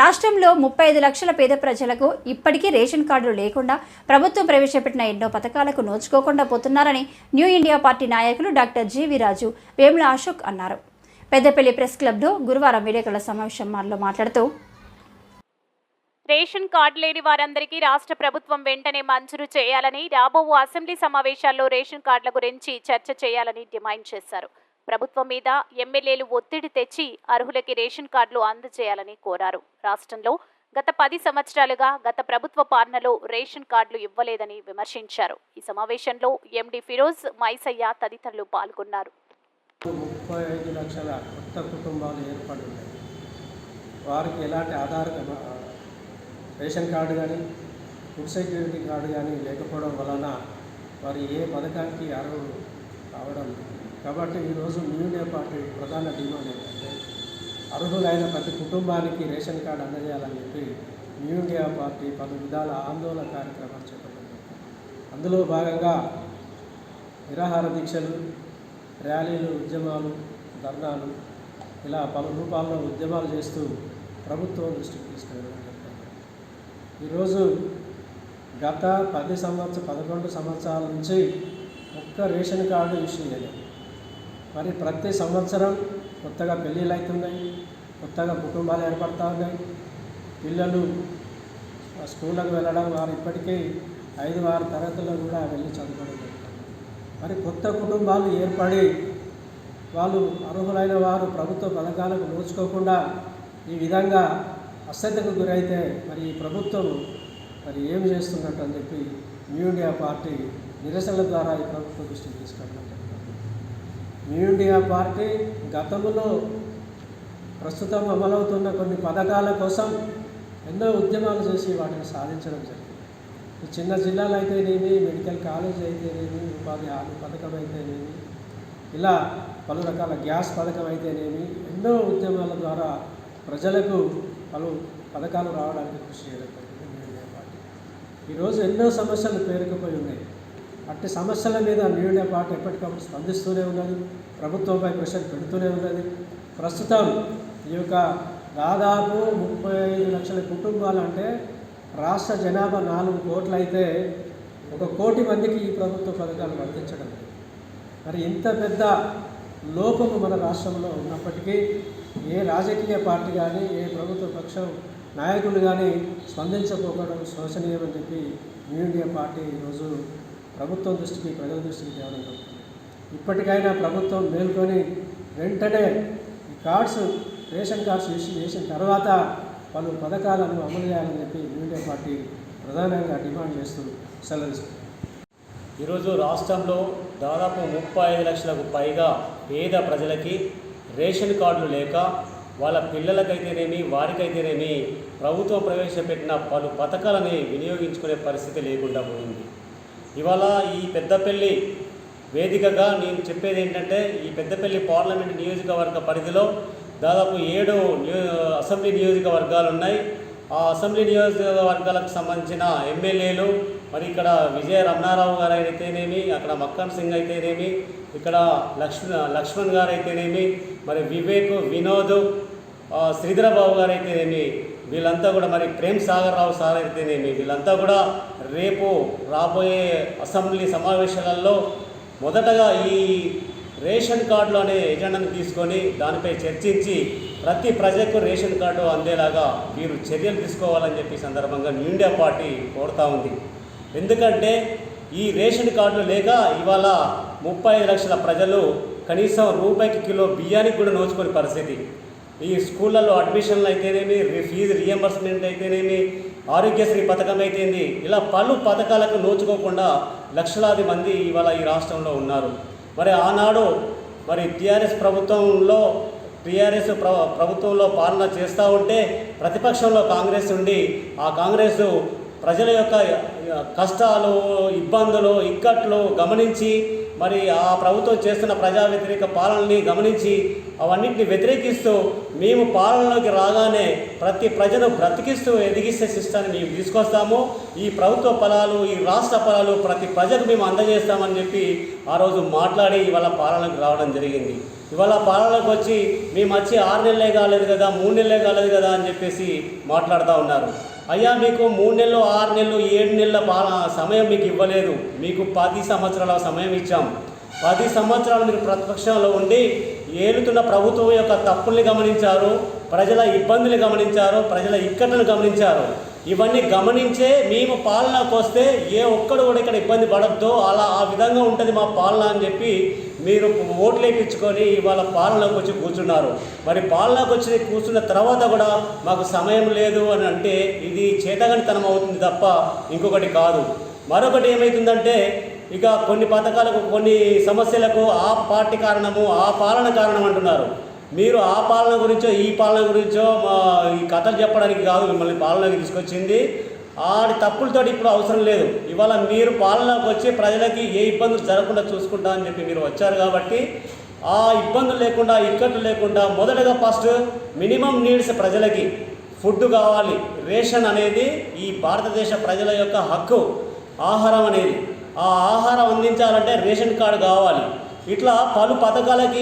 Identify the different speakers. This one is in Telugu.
Speaker 1: రాష్ట్రంలో ముప్పై ఐదు లక్షల పేద ప్రజలకు ఇప్పటికీ రేషన్ కార్డులు లేకుండా ప్రభుత్వం ప్రవేశపెట్టిన ఎన్నో పథకాలకు నోచుకోకుండా పోతున్నారని న్యూ ఇండియా పార్టీ నాయకులు డాక్టర్ జీవి రాజు వేముల అశోక్ అన్నారు. పెద్దపల్లి ప్రెస్ క్లబ్లో గురువారం విలేకరుల సమావేశంలో మాట్లాడుతూ
Speaker 2: రేషన్ కార్డు లేని వారందరికీ రాష్ట్ర ప్రభుత్వం వెంటనే మంజూరు చేయాలని రాబో అసెంబ్లీ సమావేశాల్లో రేషన్ కార్డుల గురించి చర్చ చేయాలని డిమాండ్ చేశారు. ప్రభుత్వం మీద ఎమ్మెల్యేలు ఒత్తిడి తెచ్చి అర్హులకి రేషన్ కార్డులు అందజేయాలని కోరారు. రాష్ట్రంలో గత పది సంవత్సరాలుగా గత ప్రభుత్వ పాలనలో రేషన్ కార్డులు ఇవ్వలేదని విమర్శించారు. ఈ సమావేశంలో ఎండి ఫిరోజ్ మైసయ్య తదితరులు పాల్గొన్నారు.
Speaker 3: ముప్పై ఐదు లక్షల కొత్త కుటుంబాలు ఏర్పడి ఉన్నాయి వారికి ఎలాంటి ఆధార్ రేషన్ కార్డు కానీ ఫుడ్ సెక్యూరిటీ కార్డు కానీ లేకపోవడం వలన వారు ఏ పథకానికి అర్హులు కావడం లేదు. కాబట్టి ఈరోజు న్యూ ఇండియా పార్టీ ప్రధాన డిమాండ్ ఏంటంటే అర్హులైన ప్రతి కుటుంబానికి రేషన్ కార్డు అందజేయాలని చెప్పి న్యూ ఇండియా పార్టీ పలు విధాల ఆందోళన కార్యక్రమాలు చేపట్టింది అందులో భాగంగా నిరాహార దీక్షలు ర్యాలీలు ఉద్యమాలు ధర్నాలు ఇలా పలు రూపాల్లో ఉద్యమాలు చేస్తూ ప్రభుత్వం దృష్టికి తీసుకెళ్ళడం జరుగుతుంది ఈరోజు గత పది సంవత్సర పదకొండు సంవత్సరాల నుంచి ఒక్క రేషన్ కార్డు ఇష్యూ చేయలేదు. మరి ప్రతి సంవత్సరం కొత్తగా పెళ్ళిళ్ళు అవుతున్నాయి కొత్తగా కుటుంబాలు ఏర్పడతా ఉన్నాయి. పిల్లలు ఆ స్కూళ్ళకు వెళ్ళడం వారు ఇప్పటికీ ఐదు ఆరు తరగతుల్లో కూడా వెళ్ళి చదువుకోవడం మరి కొత్త కుటుంబాలు ఏర్పడి వాళ్ళు అర్హులైన వారు ప్రభుత్వ పథకాలకు నోచుకోకుండా ఈ విధంగా అశ్రద్ధకు గురైతే మరి ఈ ప్రభుత్వం మరి ఏం చేస్తున్నట్టు అని చెప్పి న్యూ ఇండియా పార్టీ నిరసనల ద్వారా ఈ ప్రభుత్వ దృష్టికి తీసుకెళ్ళడం న్యూ ఇండియా పార్టీ గతంలో ప్రస్తుతం అమలవుతున్న కొన్ని పథకాల కోసం ఎన్నో ఉద్యమాలు చేసి వాటిని సాధించడం జరిగింది. ఈ చిన్న జిల్లాలు అయితేనేమి మెడికల్ కాలేజ్ అయితేనేమి ఉపాధి హామీ పథకం అయితేనేమి ఇలా పలు రకాల గ్యాస్ పథకం అయితేనేమి ఎన్నో ఉద్యమాల ద్వారా ప్రజలకు పలు పథకాలు రావడానికి కృషి చేయడం జరిగింది న్యూ ఇండియా పార్టీ ఈరోజు ఎన్నో సమస్యలు పేరుకుపోయి ఉన్నాయి. అట్టి సమస్యల మీద న్యూ పాట పార్టీ ఎప్పటికప్పుడు స్పందిస్తూనే ఉన్నది ప్రభుత్వంపై ప్రెషర్ పెడుతూనే ఉన్నది. ప్రస్తుతం ఈ యొక్క దాదాపు ముప్పై ఐదు లక్షల కుటుంబాలు అంటే రాష్ట్ర జనాభా నాలుగు కోట్లు అయితే ఒక కోటి మందికి ఈ ప్రభుత్వ పథకాలు వర్తించడం. మరి ఇంత పెద్ద లోపము మన రాష్ట్రంలో ఉన్నప్పటికీ ఏ రాజకీయ పార్టీ కానీ ఏ ప్రభుత్వ పక్షం నాయకులు కానీ స్పందించకపోవడం శోచనీయమని చెప్పి న్యూ ఇండియా పార్టీ ఈరోజు ప్రభుత్వం దృష్టికి ప్రజల దృష్టికి తేవడం జరుగుతుంది ఇప్పటికైనా ప్రభుత్వం మేల్కొని వెంటనే ఈ కార్డ్స్ రేషన్ కార్డ్స్ ఇష్యూ చేసిన తర్వాత పలు పథకాలను అమలు చేయాలని చెప్పి యూనియన్ పార్టీ ప్రధానంగా డిమాండ్ చేస్తూ సెలవిస్తుంది
Speaker 4: ఈరోజు రాష్ట్రంలో దాదాపు ముప్పై ఐదు లక్షలకు పైగా పేద ప్రజలకి రేషన్ కార్డులు లేక వాళ్ళ పిల్లలకైతేనేమి వారికైతేనేమి ప్రభుత్వం ప్రవేశపెట్టిన పలు పథకాలని వినియోగించుకునే పరిస్థితి లేకుండా పోయింది. ఇవాళ ఈ పెద్దపల్లి వేదికగా నేను చెప్పేది ఏంటంటే ఈ పెద్దపల్లి పార్లమెంట్ నియోజకవర్గ పరిధిలో దాదాపు ఏడు అసెంబ్లీ నియోజకవర్గాలు ఉన్నాయి. ఆ అసెంబ్లీ నియోజకవర్గాలకు సంబంధించిన ఎమ్మెల్యేలు మరి ఇక్కడ విజయ రమణారావు గారు అయితేనేమి అక్కడ మక్కన్ సింగ్ అయితేనేమి ఇక్కడ లక్ష్మణ్ లక్ష్మణ్ గారు అయితేనేమి మరి వివేక్ వినోద్ శ్రీధరబాబు గారు అయితేనేమి వీళ్ళంతా కూడా మరి ప్రేమ్ సాగర్ రావు సార్ అయితేనేమి? వీళ్ళంతా కూడా రేపు రాబోయే అసెంబ్లీ సమావేశాలలో మొదటగా ఈ రేషన్ కార్డులు అనే ఎజెండాను తీసుకొని దానిపై చర్చించి ప్రతి ప్రజకు రేషన్ కార్డు అందేలాగా వీరు చర్యలు తీసుకోవాలని చెప్పి సందర్భంగా న్యూ ఇండియా పార్టీ కోరుతా ఉంది. ఎందుకంటే ఈ రేషన్ కార్డులు లేక ఇవాళ ముప్పై లక్షల ప్రజలు కనీసం రూపాయికి కిలో బియ్యానికి కూడా నోచుకునే పరిస్థితి. ఈ స్కూళ్ళల్లో అడ్మిషన్లు అయితేనేమి రి- ఫీజు రియంబర్స్మెంట్ అయితేనేమి ఆరోగ్యశ్రీ పథకం అయితేంది ఇలా పలు పథకాలకు నోచుకోకుండా లక్షలాది మంది ఇవాళ ఈ రాష్ట్రంలో ఉన్నారు. మరి ఆనాడు మరి టీఆర్ఎస్ ప్రభుత్వంలో టీఆర్ఎస్ ప్ర ప్రభుత్వంలో పాలన చేస్తూ ఉంటే ప్రతిపక్షంలో కాంగ్రెస్ ఉండి ఆ కాంగ్రెస్ ప్రజల యొక్క కష్టాలు ఇబ్బందులు ఇక్కట్లు గమనించి మరి ఆ ప్రభుత్వం చేస్తున్న ప్రజా వ్యతిరేక పాలనని గమనించి అవన్నింటిని వ్యతిరేకిస్తూ మేము పాలనలోకి రాగానే ప్రతి ప్రజను బ్రతికిస్తూ ఎదిగిస్తే సిస్టాన్ని మేము తీసుకొస్తాము. ఈ ప్రభుత్వ ఫలాలు ఈ రాష్ట్ర ఫలాలు ప్రతి ప్రజకు మేము అందజేస్తామని చెప్పి ఆ రోజు మాట్లాడి ఇవాళ పాలనకు రావడం జరిగింది. ఇవాళ పాలనలోకి వచ్చి మేము వచ్చి ఆరు నెలలే కాలేదు కదా మూడు నెలలే కాలేదు కదా అని చెప్పేసి మాట్లాడుతూ ఉన్నారు. అయ్యా మీకు మూడు నెలలు ఆరు నెలలు ఏడు నెలల పాల సమయం మీకు ఇవ్వలేదు. మీకు పది సంవత్సరాల సమయం ఇచ్చాం. పది సంవత్సరాలు మీరు ప్రతిపక్షంలో ఉండి ఏలుతున్న ప్రభుత్వం యొక్క తప్పుల్ని గమనించారు ప్రజల ఇబ్బందులు గమనించారు ప్రజల ఇక్కట్లను గమనించారు. ఇవన్నీ గమనించే మేము పాలనకు వస్తే ఏ ఒక్కడు కూడా ఇక్కడ ఇబ్బంది పడద్దో. అలా ఆ విధంగా ఉంటుంది మా పాలన అని చెప్పి మీరు ఓట్లు వేయించుకొని ఇవాళ పాలనకు వచ్చి కూర్చున్నారు. మరి పాలనకు వచ్చి కూర్చున్న తర్వాత కూడా మాకు సమయం లేదు అని అంటే ఇది చేతగనితనం అవుతుంది తప్ప ఇంకొకటి కాదు. మరొకటి ఏమవుతుందంటే ఇక కొన్ని పథకాలకు కొన్ని సమస్యలకు ఆ పార్టీ కారణము ఆ పాలన కారణం అంటున్నారు. మీరు ఆ పాలన గురించో ఈ పాలన గురించో మా ఈ కథలు చెప్పడానికి కాదు మిమ్మల్ని పాలనకి తీసుకొచ్చింది. ఆడి తప్పులతోటి ఇప్పుడు అవసరం లేదు. ఇవాళ మీరు పాలనకు వచ్చి ప్రజలకి ఏ ఇబ్బందులు జరగకుండా చూసుకుంటా అని చెప్పి మీరు వచ్చారు కాబట్టి ఆ ఇబ్బందులు లేకుండా ఇక్కట్లు లేకుండా మొదటగా ఫస్ట్ మినిమం నీడ్స్ ప్రజలకి. ఫుడ్ కావాలి. రేషన్ అనేది ఈ భారతదేశ ప్రజల యొక్క హక్కు. ఆహారం అనేది. ఆ ఆహారం అందించాలంటే రేషన్ కార్డు కావాలి. ఇట్లా పలు పథకాలకి